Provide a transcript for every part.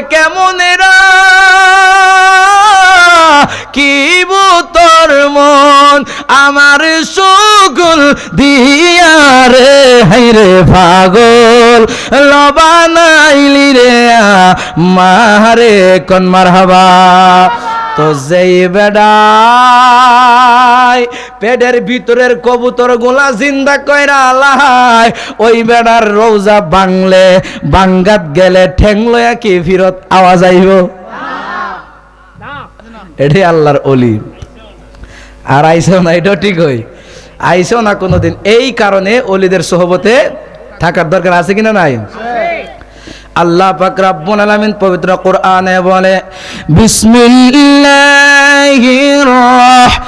কেমন এরা? কি তোর মন? আমার সুগুল দিয়া রে হাইরে পাগল। লবানাইলি রে মারে কন মারহাবা। তো যেই বেড়াই পেটের ভিতরের কবুতরগুলা জিন্দা কইরা আল্লাহাই ওই বেড়ার রোজা বাংলে, বাঙ্গাত গেলে ঠেং লয়া কি ফিরত আওয়াজ আইব? এটাই আল্লাহর অলি। আর আইসেও না, এটাও ঠিক হই আইসেও না কোনোদিন। এই কারণে অলিদের সহবতে থাকার দরকার আছে কিনা নাই? আল্লাহ পাক রাব্বুল আলামিন পবিত্র কোরআনে বলে, বিসমিল্লাহির রহমানির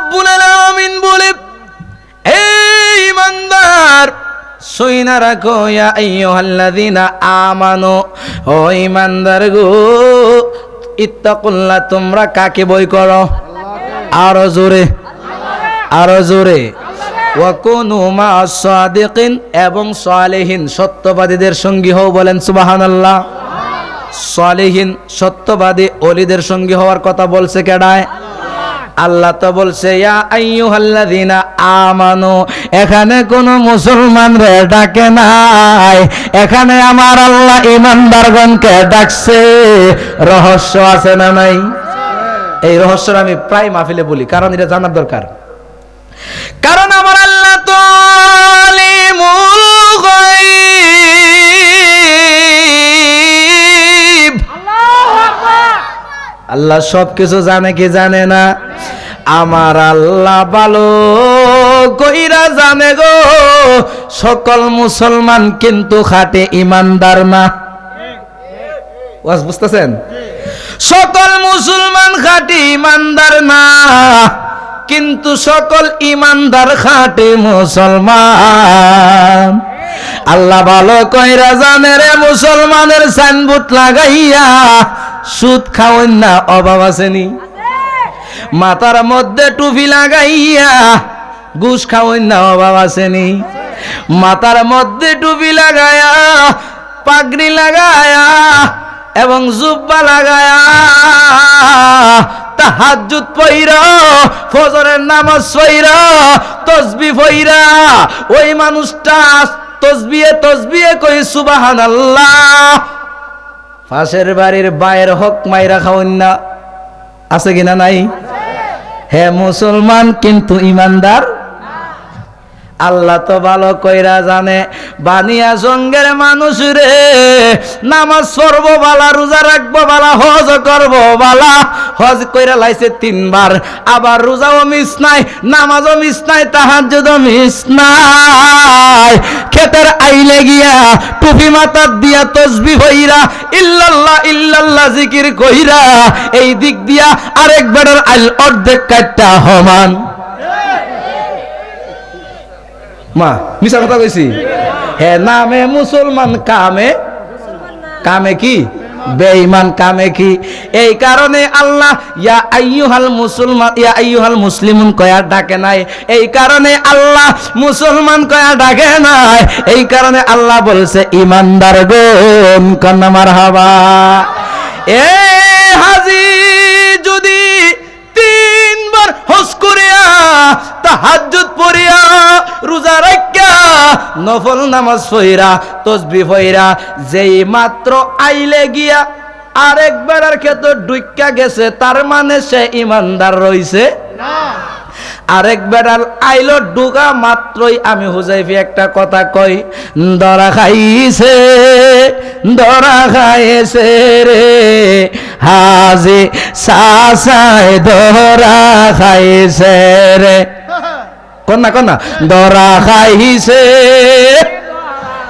রব্বুল আলামিন বলে, এই ইমানদার, সইনা রাখো ইয়া আইয়ুহাল্লাযীনা ও ইমানদার গো, ইত্তাকুল্লাহ, তোমরা কাকে বই করো? আরও জোরে আরও জোরে। ওয়াকুনু মা সাদিকিন, এবং সালেহিন সত্যবাদীদের সঙ্গী হও বলেন সুবহানাল্লাহ। সালেহিন সত্যবাদী অলিদের সঙ্গী হওয়ার কথা বলছে কেডায়? আল্লাহ তো বলছে আমানু, এখানে কোন মুসলমান রে ডাকে নাই। এখানে আমার আল্লাহ ইমানদারগণকে ডাকছে। রহস্য আছে না নাই? এই রহস্যটা আমি প্রায় মাহফিলে বলি, কারণ এটা জানার দরকার। কারণ আমার আল্লাহ তো আল্লাহ সব কিছু জানে কি জানে না আমার আল্লাহ ভালো কইরা জানে গো, সকল মুসলমান কিন্তু খাটে ইমানদার না। বুঝতেছেন? সকল মুসলমান খাটে ইমানদার না, কিন্তু সকল ইমানদার খাটে মুসলমান। আল্লাহ ভালো কইরা জানে রে, মুসলমানের সাইনবোর্ড লাগাইয়া সুদ খাওয়েন না, অভাব আসেনি মাথার মধ্যে টুপি লাগাইয়া ঘুষ খাওয়েন না অভাব আসেনি মাথার মধ্যে টুপি লাগায়া পাগড়ি লাগায়া এবং জুব্বা লাগায়া তাহাজ্জুদ পইরা, ফজরের নামাজ পইরা, তসবি পইরা, ওই মানুষটা তসবিয়ে তসবিয়ে কই, সুবহানাল্লাহ। পাশের বাড়ির বায়ের হক মাইরা খাওয়ান না। আছে কিনা নাই? হে মুসলমান কিন্তু ইমানদার আল্লাহ তো ভালো কইরা জানে। বানিয়া জঙ্গের মানুষ রে, নামাজ পড়ব বালা, রোজা রাখব বালা, হজ করব বালা। হজ কইরা লাইছে তিনবার, আবার রোজাও মিস নাই, নামাজও মিস নাই, তাহাজ্জুদও মিস নাই। খেতের আইলে গিয়া টুপি মাথার দিয়া তসবি হইরা ইল্লাল্লাহ ইল্লাল্লাহ জিকির কইরা, এই দিক দিয়া আরেক বেড়ার আইল অর্ধেক কাটটা হমান মা মিশা কথা কইছি? হে নামে মুসলমান কামে? কামে কি? বেঈমান কামে কি? এই কারণে আল্লাহ, ইয়া আইয়ুহাল মুসলমান ইয়া আইয়ুহাল মুসলিমুন কয়া ডাকে নাই। এই কারণে আল্লাহ মুসলমান কয়া ডাকে নাই। এই কারণে আল্লাহ বলছে, ইমানদার গুন কন্না মারহাবা। এ হাজি নফল নামাজ পড়িরা তসবি পড়িরা যেই মাত্র আইলে গিয়া আরেক বেড়ার ক্ষেত্রে ডুইকা গেছে তার মানে সে ইমানদার রইছে। না। আরেক বেড়াল আইলো ডুগা মাত্রই আমি হুজাইফি একটা কথা কই দরা খাইছে দরা খাইছে রে হাজি সাসায় দরা খাইছে রে। কন্যা কন্যা। দরা খাইছে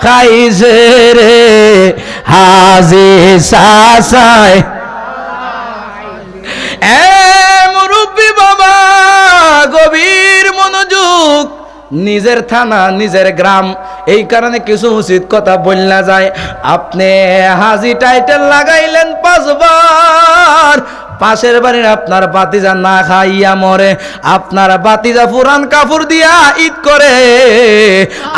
খাইছে রে। হাজি এ মুরব্বী বাবা, গভীর মনোযোগ। নিজের থানা, নিজের গ্রাম। এই কারণে কিছু উচিত কথা বললা যায়। আপনি হাজি টাইটেল লাগাইলেন পাঁচবার। পাশের বাড়ির আপনার বাতিজা না খাইয়া মরে আপনার বাতিজা পুরান কাপড় দিয়া ঈদ করে।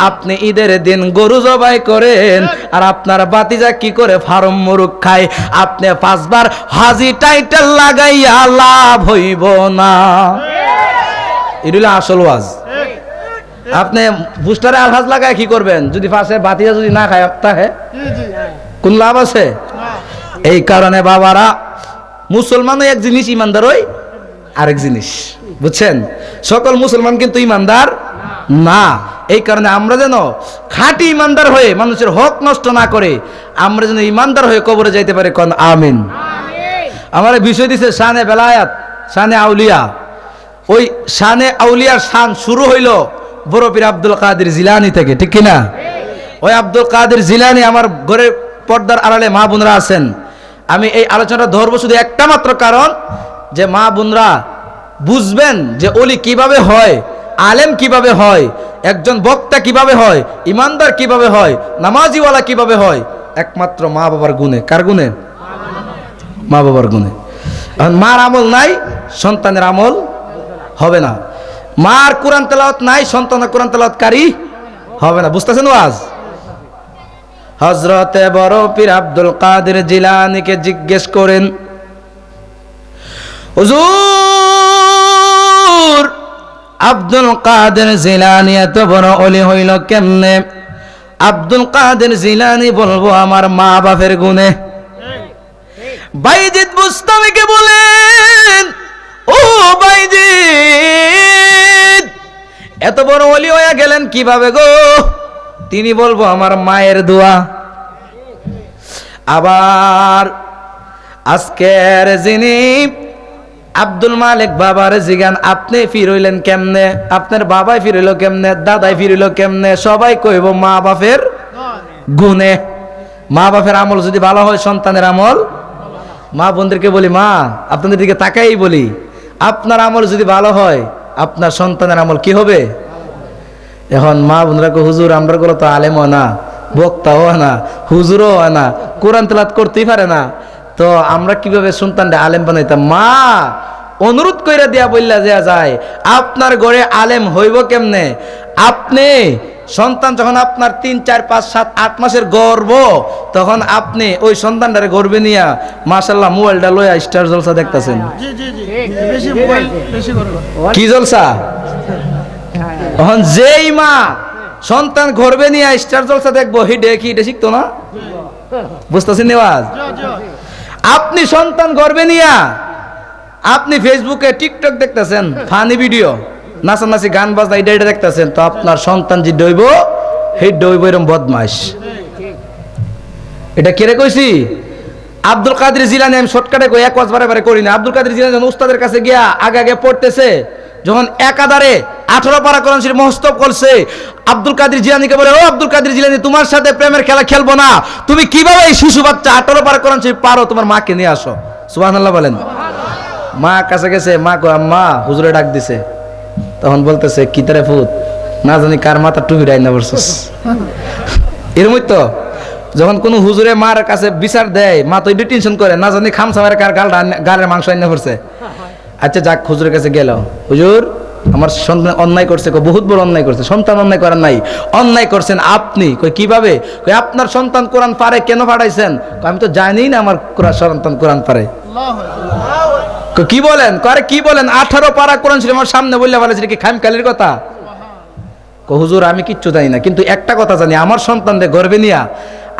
আপনি ঈদের দিন গরু জবাই করেন আর আপনার বাতিজা কি করে ফার্ম মুরুখ খায়? আপনি পাঁচবার হাজি টাইটেল লাগাইয়া লাভ হইব না। এটা হলো আসল ওয়াজ। আপনি বুস্টারে আলহাজ লাগায় কি করবেন? যদি পাশে বাতিজা যদি না খায় তাহে কোন লাভ আছে? এই কারণে বাবারা মুসলমান এক জিনিস ইমানদার ওই আরেক জিনিস। বুঝছেন? সকল মুসলমান কিন্তু ইমানদার না। এই কারণে আমরা যেন খাঁটি ইমানদার হয়ে মানুষের হক নষ্ট না করে আমরা যেন ইমানদার হয়ে কবরে যাইতে পারি কন আমিন। আমার বিষয় দিছে শানে বেলায়াত শানে আউলিয়া। ওই শানে আউলিয়ার শান শুরু হইল বড় পীর আব্দুল কাদের জিলানি থেকে ঠিক কিনা? ওই আব্দুল কাদের জিলানি আমার ঘরের পর্দার আড়ালে মা বোনরা আছেন। আমি এই আলোচনাটা ধরবো শুধু একটা মাত্র কারণ যে মা বোনরা বুঝবেন যে অলি কীভাবে হয়, আলেম কীভাবে হয়, একজন বক্তা কীভাবে হয়, ইমানদার কীভাবে হয়, নামাজিওয়ালা কীভাবে হয়, একমাত্র মা বাবার গুণে। কার গুণে? মা বাবার গুণে। এখন মার আমল নাই, সন্তানের আমল হবে না। মার কোরআন তেলাওয়াত নাই, সন্তানের কোরআন তেলাওয়াতকারী হবে না। বুঝতেছেন আজ হজরতে বড় পীর আব্দুল কাদের জিলানিকে জিজ্ঞেস করেন, হুজুর, আব্দুল কাদের জিলানি এত বড় অলি হইল কেমনে? আব্দুল কাদের জিলানি বলব আমার মা বাপের গুণে। বাইজিৎ মুস্তামিকে বলেন, ও বাইজিৎ এত বড় অলি হয়ে গেলেন কীভাবে গো? তিনি বলব, আমার মায়ের দোয়া। আবার আজকের যিনি আব্দুল মালিক বাবার জিগান, আপনি ফিরইলেন কেমনে? আপনার বাবাই ফিরিল কেমনে? দাদাই ফিরিল কেমনে? সবাই কইব, মা বাপের গুণে। মা বাপের আমল যদি ভালো হয়, সন্তানের আমল মা বোনদেরকে বলি, মা, আপনাদের দিকে তাকাই বলি, আপনার আমল যদি ভালো হয়, আপনার সন্তানের আমল কি হবে? এখন মা বোনরা হুজুর আমরা গুলো তো আলেমও না বক্তাও না হুজুরও হয় না কোরআন তেলাত করতেই পারে না। তো আমরা কীভাবে সন্তানটা আলেম বানাইতাম? মা অনুরোধ কইরা দিয়া বললা যে যায় আপনার ঘরে আলেম হইব কেমনে? আপনি সন্তান যখন আপনার তিন চার পাঁচ সাত আট মাসের গর্ব তখন আপনি ওই সন্তানটারে গর্বে নিয়া মাশাল্লাহ মোবাইলটা লইয়া স্টার জলসা দেখতাছেন। বেশি করব কি জলসা? এখন যেই মা সন্তান গর্বে নিয়ে স্টার জলসা দেখব হি দেখি এটা শিখতো না? বুঝতেছেন নেওয়াজ আপনি সন্তান গর্বে নিয়া আপনি ফেসবুকে, টিকটক দেখতেছেন, ফানি ভিডিও, নাচানাচি, গান বাজনা এটা এটা দেখতেছেন, তো আপনার সন্তান যে ডইব, সেই ডইব এরম বদমাস এটা কেড়ে কইছি? আব্দুল কাদের জিলানি আমি শর্টকাটে কই, এক বারে বারে করি না। আব্দুল কাদের জিলানি উস্তাদের কাছে গিয়া আগে আগে পড়তেছে যখন একাধারে আঠারো পারা কোরআন শরীফ মহস্তব করছে, আব্দুল কাদের জিলানিকে বলে, ও আব্দুল কাদের জিলানি, তোমার সাথে প্রেমের খেলা খেলব না। তুমি কীভাবে এই শিশু বাচ্চা আঠারো পারা কোরআন শরীফ পারো? তোমার মাকে নিয়ে আসো। সুবহানাল্লাহ বলেন। মা কাছে গেছে, মা কো হুজুরে ডাক দিছে। তখন বলতেছে, কি তারে ফুত না জানি কার মাথা টুপি ডাই না বলছিস এরমই তো যখন কোনো হুজুরে মার কাছে বিচার দেয়, মা তো টেনশন করে, না জানি খামসা মারে কার গাল গালের মাংস আইনা পড়ছে। আচ্ছা যাক, হুজুরের কাছে গেল। হুজুর, আমার সন্তান অন্যায় করছে কই বহুত বড় অন্যায় করছে, সন্তান অন্যায় করার নাই। অন্যায় করছেন আপনি কই কীভাবে? কই আপনার সন্তান কোরআন পারে, কেন পাঠাইছেন? আমি তো জানি না আমার সন্তান কোরআন পারে। কি বলেন? করে কি বলেন? আঠারো পারা কোরআন শরীফ আমার সামনে বললে বলে কি খামকালির কথা? কো হুজুর, আমি কিচ্ছু জানি না, কিন্তু একটা কথা জানি, আমার সন্তানদের গর্বে নিয়া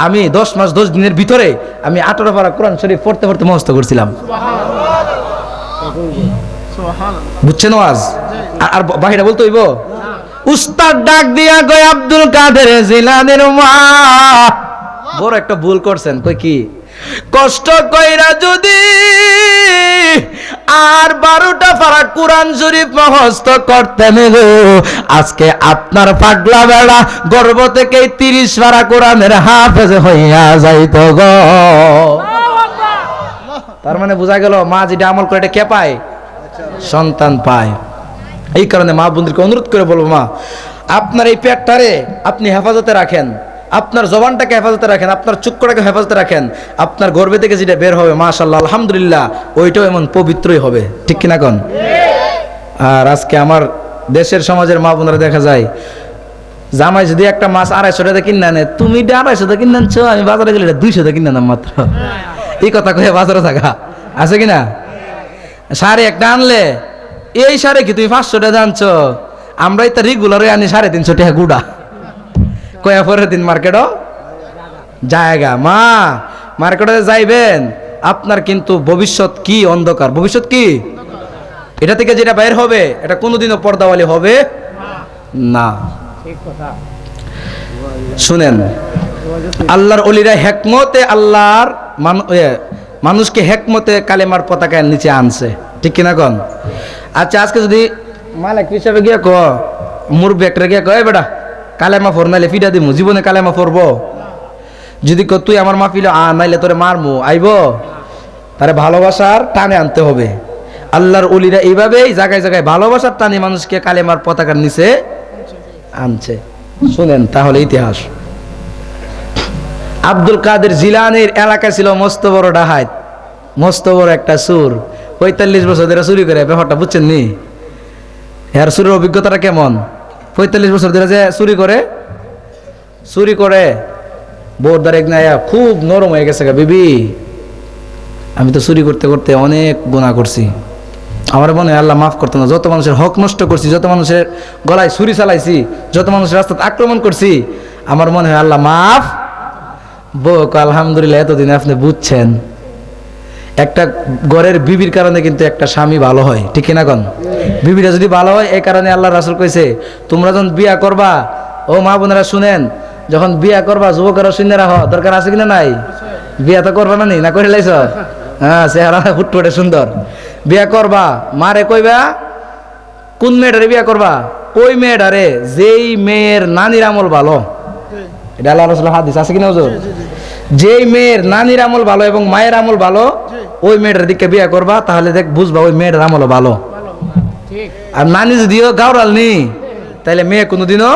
আমি দশ মাস, দশ দিনের ভিতরে আমি আঠারো পারা কোরআন শরীফ পড়তে পড়তে মস্ত করছিলাম। বুঝছেন আজ আর বাহিরা বলতে হইব? উস্তাদ ডাক দিয়া গয় আব্দুল কাদের জিলানের মা। বড় একটা ভুল করছেন কই কি? কষ্ট কইরা যদি আর বারোটা ফারা কোরআন শরীফ মহস্ত করতেন গো আজকে আপনার পাগলা বেড়া গর্ব থেকে তিরিশ ফারা কোরআনের হাফেজ হইয়া যাইত গো। তার মানে বোঝা গেল মা যেটা আমল করে এটা কে পায়? সন্তান পায়। এই কারণে মা বন্ধুকে অনুরোধ করে বলব, মা, আপনার এই পেটটারে আপনি হেফাজতে রাখেন। আপনার জবানটাকে হেফাজতে রাখেন, আপনার চুক্কটাকে হেফাজতে রাখেন। আপনার গর্বে থেকে যেটা বের হবে মা মাশাল্লাহ আলহামদুলিল্লাহ, ওইটাও এমন পবিত্রই হবে। ঠিক কিনা কন? আর আজকে আমার দেশের সমাজের মা বোনরা দেখা যায়, জামাই যদি একটা মাছ আড়াইশো টাকা কিনে আনে, তুমি এটা আড়াইশো টাকা কিনে আনছো, আমি বাজারে গেলে এটা দুইশো টাকা কিনে আনলাম মাত্র। এই কথা কয়ে বাজারে থাকা। আছে কিনা? সাড়ে একটা আনলে? এই সাড়ে কি তুমি পাঁচশো টাকা আনছো আমরা এটা রেগুলারে আনি সাড়ে তিনশো টাকা গুড়া। কয়া পরের দিন মার্কেটও? জায়গা। মা, মার্কেটে যাইবেন। আপনার কিন্তু ভবিষ্যৎ কি? অন্ধকার। ভবিষ্যৎ কি? এটা থেকে যেটা বাইর হবে, এটা কোনোদিনও পর্দাওয়ালি হবে না। শুনেন, আল্লাহর অলিরা হেকমতে আল্লাহর মান- মানুষকে হেকমতে কালেমার পতাকার নিচে আনছে। ঠিক কিনা কন? আচ্ছা আজকে যদি মালিক হিসাবে গিয়ে ক মুরব্বী একটা গিয়ে কয় বেটা, কালেমা ফোর নাইলে ফিটা দিমু, জীবনে কালেমা ফোরবো যদি ক তুই আমার মাফিল আ, নাইলে তোরে মারমু, আইব? তারে ভালোবাসার টানে আনতে হবে। আল্লাহর অলিরা এইভাবেই জায়গায় জায়গায় ভালোবাসার টানে মানুষকে কালেমার পতাকার নিচে আনছে। শুনেন, তাহলে ইতিহাস। আব্দুল কাদের জিলানের এলাকা ছিল মস্ত বড় ডাহাত মস্ত বড় একটা সুর। পঁয়তাল্লিশ বছর ধরে চুরি করে, ব্যাপারটা বুঝছেন নি? এর চুরির অভিজ্ঞতাটা কেমন? পঁয়তাল্লিশ বছর ধরে যে চুরি করে চুরি করে বোর দ্বারা খুব নরম হয়ে গেছে বিবি। আমি তো চুরি করতে করতে অনেক গুণা করছি। আমার মনে হয় আল্লাহ মাফ করতো না। যত মানুষের হক নষ্ট করছি, যত মানুষের গলায় ছুরি চালাইছি, যত মানুষের রাস্তাতে আক্রমণ করছি, আমার মনে হয় আল্লাহ মাফ বোক আলহামদুলিল্লাহ, এতদিন আপনি বুঝছেন। একটা ঘরের বিবির কারণে কিন্তু একটা স্বামী ভালো হয়, ঠিক না কন? বিবিটা যদি ভালো হয় এই কারণে আল্লাহ রাসুল কইছে, তোমরা যখন বিয়া করবা, ও মা বোনেরা শুনেন, যখন বিয়া করবা, যুবকেরা শুনে রাখো, দরকার আছে কিনা নাই? বিয়া তো করবা না নি না করে লাইছ? হ্যাঁ চেহারা ফুটফুটে সুন্দর। বিয়া করবা? মারে কইবা, কোন মেয়েটারে বিয়া করবা? ওই মেয়েটারে? যেই মেয়ের নানির আমল ভালো। এটা আল্লাহ রসুল হাদিস, আছে কিনা হুজুর? যেই মেয়ের নানির আমল ভালো এবং মায়ের আমল ভালো ওই মেয়েটার দিকে বিয়ে করবা তাহলে দেখ বুঝবা ওই মেয়েটার আমলও ভালো। আর নানি যদিও গাওরাল নি তাহলে মেয়ে কোনোদিনও